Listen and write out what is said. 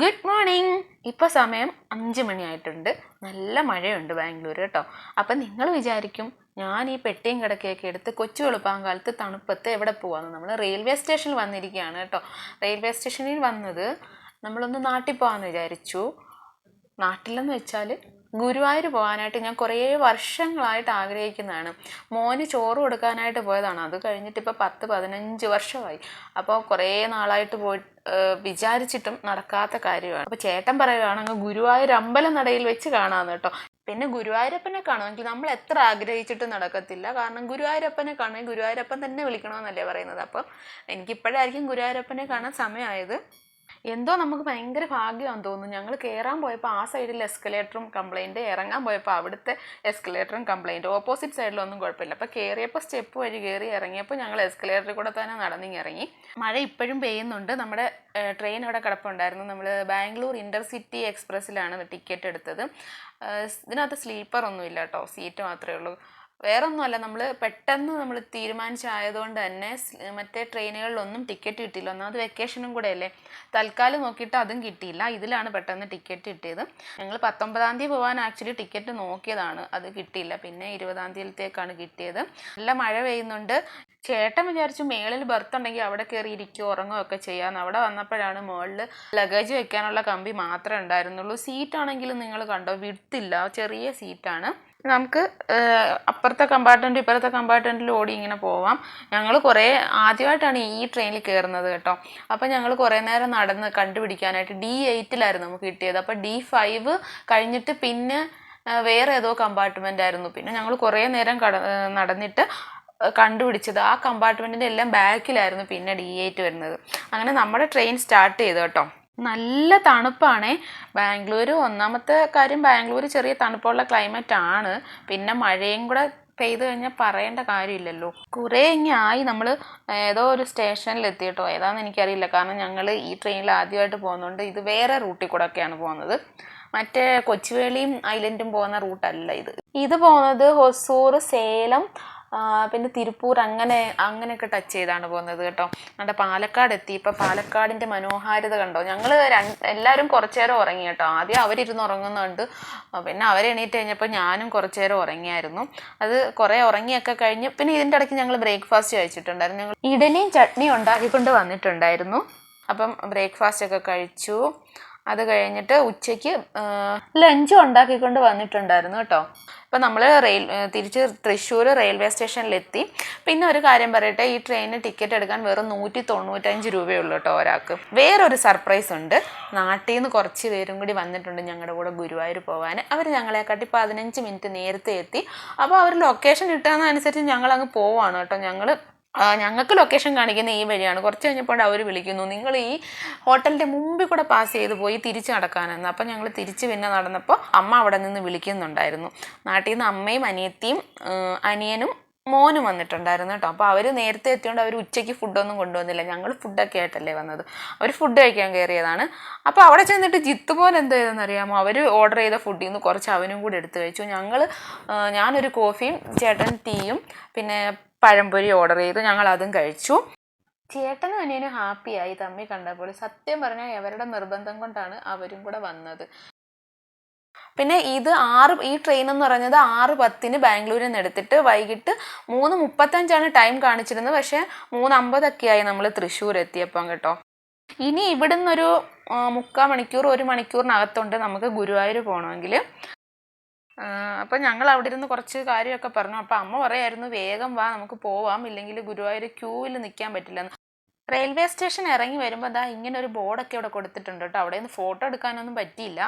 Good morning ഇപ്പോൾ സമയം അഞ്ച് മണിയായിട്ടുണ്ട്. നല്ല മഴയുണ്ട് ബാംഗ്ലൂർ കേട്ടോ. അപ്പം നിങ്ങൾ വിചാരിക്കും ഞാൻ ഈ പെട്ടിയും കിടക്കയൊക്കെ എടുത്ത് കൊച്ചു വെളുപ്പാങ്കാലത്ത് തണുപ്പത്ത് എവിടെ പോവാന്ന്. നമ്മൾ റെയിൽവേ സ്റ്റേഷനിൽ വന്നിരിക്കുകയാണ് കേട്ടോ. റെയിൽവേ സ്റ്റേഷനിൽ വന്നത് നമ്മളൊന്ന് നാട്ടിൽ പോകാമെന്ന് വിചാരിച്ചു. നാട്ടിലെന്ന് വെച്ചാൽ ഗുരുവായൂർ പോകാനായിട്ട് ഞാൻ കുറേ വർഷങ്ങളായിട്ട് ആഗ്രഹിക്കുന്നതാണ്. മോന് ചോറ് കൊടുക്കാനായിട്ട് പോയതാണ്. അത് കഴിഞ്ഞിട്ട് ഇപ്പോൾ പത്ത് പതിനഞ്ച് വർഷമായി. അപ്പോൾ കുറേ നാളായിട്ട് പോയി വിചാരിച്ചിട്ടും നടക്കാത്ത കാര്യമാണ്. അപ്പോൾ ചേട്ടൻ പറയുകയാണ് അങ്ങ് ഗുരുവായൂർ അമ്പലം നടയിൽ വെച്ച് കാണാമെന്ന് കേട്ടോ. പിന്നെ ഗുരുവായൂരപ്പനെ കാണുമെങ്കിൽ നമ്മൾ എത്ര ആഗ്രഹിച്ചിട്ടും നടക്കത്തില്ല. കാരണം ഗുരുവായൂരപ്പനെ കാണുമെങ്കിൽ ഗുരുവായൂരപ്പൻ തന്നെ വിളിക്കണമെന്നല്ലേ പറയുന്നത്. അപ്പം എനിക്കിപ്പോഴായിരിക്കും ഗുരുവായൂരപ്പനെ കാണാൻ സമയമായത്. എന്തോ നമുക്ക് ഭയങ്കര ഭാഗ്യമാണെന്ന് തോന്നുന്നു. ഞങ്ങൾ കയറാൻ പോയപ്പോൾ ആ സൈഡിൽ എസ്കലേറ്ററും കംപ്ലൈന്റ് ഇറങ്ങാൻ പോയപ്പോൾ അവിടുത്തെ എസ്കലേറ്ററും കംപ്ലൈന്റ് ഓപ്പോസിറ്റ് സൈഡിലൊന്നും കുഴപ്പമില്ല. അപ്പോൾ കയറിയപ്പോൾ സ്റ്റെപ്പ് വഴി കയറി ഇറങ്ങിയപ്പോൾ ഞങ്ങൾ എസ്കലേറ്ററിൽ കൂടെ തന്നെ നടന്നിങ്ങി ഇറങ്ങി. മഴ ഇപ്പോഴും പെയ്യുന്നുണ്ട്. നമ്മുടെ ട്രെയിൻ അവിടെ കിടപ്പുണ്ടായിരുന്നു. നമ്മൾ ബാംഗ്ലൂർ ഇന്റർസിറ്റി എക്സ്പ്രസ്സിലാണ് ടിക്കറ്റ് എടുത്തത്. ഇതിനകത്ത് സ്ലീപ്പർ ഒന്നുമില്ല കേട്ടോ. സീറ്റ് മാത്രമേ ഉള്ളൂ. വേറെ ഒന്നുമല്ല നമ്മൾ പെട്ടെന്ന് നമ്മൾ തീരുമാനിച്ചായതുകൊണ്ട് തന്നെ മറ്റേ ട്രെയിനുകളിലൊന്നും ടിക്കറ്റ് കിട്ടിയില്ല. ഒന്നാമത് വെക്കേഷനും കൂടെ അല്ലേ തൽക്കാലം നോക്കിയിട്ട് അതും കിട്ടിയില്ല. ഇതിലാണ് പെട്ടെന്ന് ടിക്കറ്റ് കിട്ടിയത്. ഞങ്ങൾ പത്തൊമ്പതാം തീയതി പോകാൻ ആക്ച്വലി ടിക്കറ്റ് നോക്കിയതാണ്. അത് കിട്ടിയില്ല. പിന്നെ ഇരുപതാം തീയതിയിലത്തേക്കാണ് കിട്ടിയത്. നല്ല മഴ പെയ്യുന്നുണ്ട്. ചേട്ടൻ വിചാരിച്ചു മേളിൽ ബർത്ത് ഉണ്ടെങ്കിൽ അവിടെ കയറി ഇരിക്കുകയോ ഉറങ്ങുകയോ ഒക്കെ ചെയ്യാമെന്ന് അവിടെ വന്നപ്പോഴാണ് മുകളിൽ ലഗേജ് വെക്കാനുള്ള കമ്പി മാത്രമേ ഉണ്ടായിരുന്നുള്ളൂ. സീറ്റാണെങ്കിലും നിങ്ങൾ കണ്ടോ? വിടുത്തില്ല ചെറിയ സീറ്റാണ് നമുക്ക് അപ്പുറത്തെ കമ്പാർട്ട്മെന്റ് ഇപ്പുറത്തെ കമ്പാർട്ട്മെന്റിൽ ഓടി ഇങ്ങനെ പോവാം. ഞങ്ങൾ കുറേ ആദ്യമായിട്ടാണ് ഈ ട്രെയിനിൽ കയറുന്നത് കേട്ടോ. അപ്പം ഞങ്ങൾ കുറേ നേരം നടന്ന് കണ്ടുപിടിക്കാനായിട്ട് ഡി എയ്റ്റിലായിരുന്നു നമുക്ക് കിട്ടിയത്. അപ്പം ഡി ഫൈവ് കഴിഞ്ഞിട്ട് പിന്നെ വേറെ ഏതോ കമ്പാർട്ട്മെന്റ് ആയിരുന്നു. പിന്നെ ഞങ്ങൾ കുറേ നേരം കട നടന്നിട്ട് കണ്ടുപിടിച്ചത്. ആ കമ്പാർട്ട്മെന്റിന്റെ എല്ലാം ബാക്കിലായിരുന്നു പിന്നെ ഡി എയ്റ്റ് വരുന്നത്. അങ്ങനെ നമ്മുടെ ട്രെയിൻ സ്റ്റാർട്ട് ചെയ്തു കേട്ടോ. നല്ല തണുപ്പാണേ. ബാംഗ്ലൂർ ഒന്നാമത്തെ കാര്യം ബാംഗ്ലൂർ ചെറിയ തണുപ്പുള്ള ക്ലൈമറ്റ് ആണ്. പിന്നെ മഴയും കൂടെ പെയ്ത് കഴിഞ്ഞാൽ പറയേണ്ട കാര്യമില്ലല്ലോ. കുറേ ആയി നമ്മൾ ഏതോ ഒരു സ്റ്റേഷനിൽ എത്തിയിട്ടോ. ഏതാണെന്ന് എനിക്കറിയില്ല. കാരണം ഞങ്ങൾ ഈ ട്രെയിനിൽ ആദ്യമായിട്ട് പോകുന്നതുകൊണ്ട് ഇത് വേറെ റൂട്ടിൽ കൂടെ ഒക്കെയാണ് പോകുന്നത്. മറ്റേ കൊച്ചുവേളിയും ഐലൻഡും പോകുന്ന റൂട്ടല്ല ഇത്. ഇത് പോകുന്നത് ഹൊസൂർ സേലം പിന്നെ തിരുപ്പൂർ അങ്ങനെ അങ്ങനെയൊക്കെ ടച്ച് ചെയ്താണ് പോകുന്നത് കേട്ടോ. നമ്മുടെ പാലക്കാട് എത്തി. ഇപ്പം പാലക്കാടിന്റെ മനോഹാരിത കണ്ടോ? ഞങ്ങൾ എല്ലാവരും കുറച്ച് നേരം ഉറങ്ങി കേട്ടോ. ആദ്യം അവരിരുന്ന് ഉറങ്ങുന്നുണ്ട്. പിന്നെ അവരെണീറ്റ് കഴിഞ്ഞപ്പോൾ ഞാനും കുറച്ച് നേരം ഉറങ്ങിയായിരുന്നു. അത് കുറേ ഉറങ്ങിയൊക്കെ കഴിഞ്ഞ് പിന്നെ ഇതിന്റെ ഇടയ്ക്ക് ഞങ്ങൾ ബ്രേക്ക്ഫാസ്റ്റ് കഴിച്ചിട്ടുണ്ടായിരുന്നു. ഞങ്ങൾ ഇഡലിയും ചട്നിയും ഉണ്ടാക്കിക്കൊണ്ട് വന്നിട്ടുണ്ടായിരുന്നു. അപ്പം ബ്രേക്ക്ഫാസ്റ്റ് ഒക്കെ കഴിച്ചു. അത് കഴിഞ്ഞിട്ട് ഉച്ചയ്ക്ക് ലഞ്ചും ഉണ്ടാക്കിക്കൊണ്ട് വന്നിട്ടുണ്ടായിരുന്നു കേട്ടോ. അപ്പം നമ്മൾ റെയിൽ തിരിച്ച് തൃശ്ശൂർ റെയിൽവേ സ്റ്റേഷനിലെത്തി. പിന്നെ ഒരു കാര്യം പറയട്ടെ ഈ ട്രെയിനിന് ടിക്കറ്റ് എടുക്കാൻ വെറും നൂറ്റി തൊണ്ണൂറ്റഞ്ച് രൂപയുള്ളൂ കേട്ടോ ഒരാൾക്ക്. വേറൊരു സർപ്രൈസ് ഉണ്ട്. നാട്ടിൽ നിന്ന് കുറച്ച് പേരും കൂടി വന്നിട്ടുണ്ട് ഞങ്ങളുടെ കൂടെ ഗുരുവായൂർ പോകാൻ അവർ ഞങ്ങളെക്കാട്ടി പതിനഞ്ച് മിനിറ്റ് നേരത്തെ എത്തി. അപ്പോൾ അവർ ലൊക്കേഷൻ കിട്ടുന്നതനുസരിച്ച് ഞങ്ങൾ അങ്ങ് പോവാണ് കേട്ടോ ഞങ്ങൾ ഞങ്ങൾക്ക് ലൊക്കേഷൻ കാണിക്കുന്ന ഈ വഴിയാണ്. കുറച്ച് കഴിഞ്ഞപ്പോൾ അവർ വിളിക്കുന്നു. നിങ്ങൾ ഈ ഹോട്ടലിന്റെ മുമ്പിൽ കൂടെ പാസ് ചെയ്ത് പോയി തിരിച്ച് നടക്കാനെന്ന്. അപ്പം ഞങ്ങൾ തിരിച്ച് പിന്നെ നടന്നപ്പോൾ അമ്മ അവിടെ നിന്ന് വിളിക്കുന്നുണ്ടായിരുന്നു. നാട്ടിൽ നിന്ന് അമ്മയും അനിയത്തിയും അനിയനും മോനും വന്നിട്ടുണ്ടായിരുന്നു കേട്ടോ. അപ്പോൾ അവർ നേരത്തെ എത്തിയോണ്ട് അവർ ഉച്ചയ്ക്ക് ഫുഡൊന്നും കൊണ്ടുവന്നില്ല. ഞങ്ങൾ ഫുഡൊക്കെ ആയിട്ടല്ലേ വന്നത്. അവർ ഫുഡ് കഴിക്കാൻ കയറിയതാണ്. അപ്പോൾ അവിടെ ചെന്നിട്ട് ജിത്ത് പോലെ എന്ത് ചെയ്തെന്ന് അറിയാമോ? അവർ ഓർഡർ ചെയ്ത ഫുഡിൽ നിന്ന് കുറച്ച് അവനും കൂടി എടുത്ത് കഴിച്ചു. ഞങ്ങൾ ഞാനൊരു കോഫിയും ചേട്ടൻ ടീയും പിന്നെ പഴംപൊരി ഓർഡർ ചെയ്തു ഞങ്ങൾ അതും കഴിച്ചു. ചേട്ടനും അനിയനും ഹാപ്പിയായി തമ്മി കണ്ടപ്പോൾ സത്യം പറഞ്ഞാൽ അവരുടെ നിർബന്ധം കൊണ്ടാണ് അവരും കൂടെ വന്നത്. പിന്നെ ഇത് ആറ് ഈ ട്രെയിൻ എന്ന് പറയുന്നത് ആറ് പത്തിന് ബാംഗ്ലൂരിൽ നിന്ന് എടുത്തിട്ട് വൈകിട്ട് മൂന്ന് മുപ്പത്തഞ്ചാണ് ടൈം കാണിച്ചിരുന്നത്. പക്ഷേ മൂന്ന് അമ്പതൊക്കെയായി നമ്മൾ തൃശ്ശൂർ എത്തിയപ്പം കേട്ടോ. ഇനി ഇവിടുന്ന് ഒരു മുക്കാൽ മണിക്കൂർ ഒരു മണിക്കൂറിനകത്തുണ്ട് നമുക്ക് ഗുരുവായൂർ പോകണമെങ്കിൽ അപ്പം ഞങ്ങൾ അവിടെ ഇരുന്ന് കുറച്ച് കാര്യമൊക്കെ പറഞ്ഞു. അപ്പം അമ്മ പറയായിരുന്നു വേഗം വാ നമുക്ക് പോവാം. ഇല്ലെങ്കിൽ ഗുരുവായൂർ ക്യൂവിൽ നിൽക്കാൻ പറ്റില്ലെന്ന് റെയിൽവേ സ്റ്റേഷൻ ഇറങ്ങി വരുമ്പോൾ ദാ ഇങ്ങനെ ഒരു ബോർഡൊക്കെ ഇവിടെ കൊടുത്തിട്ടുണ്ട് കേട്ടോ. അവിടെ നിന്ന് ഫോട്ടോ എടുക്കാനൊന്നും പറ്റിയില്ല.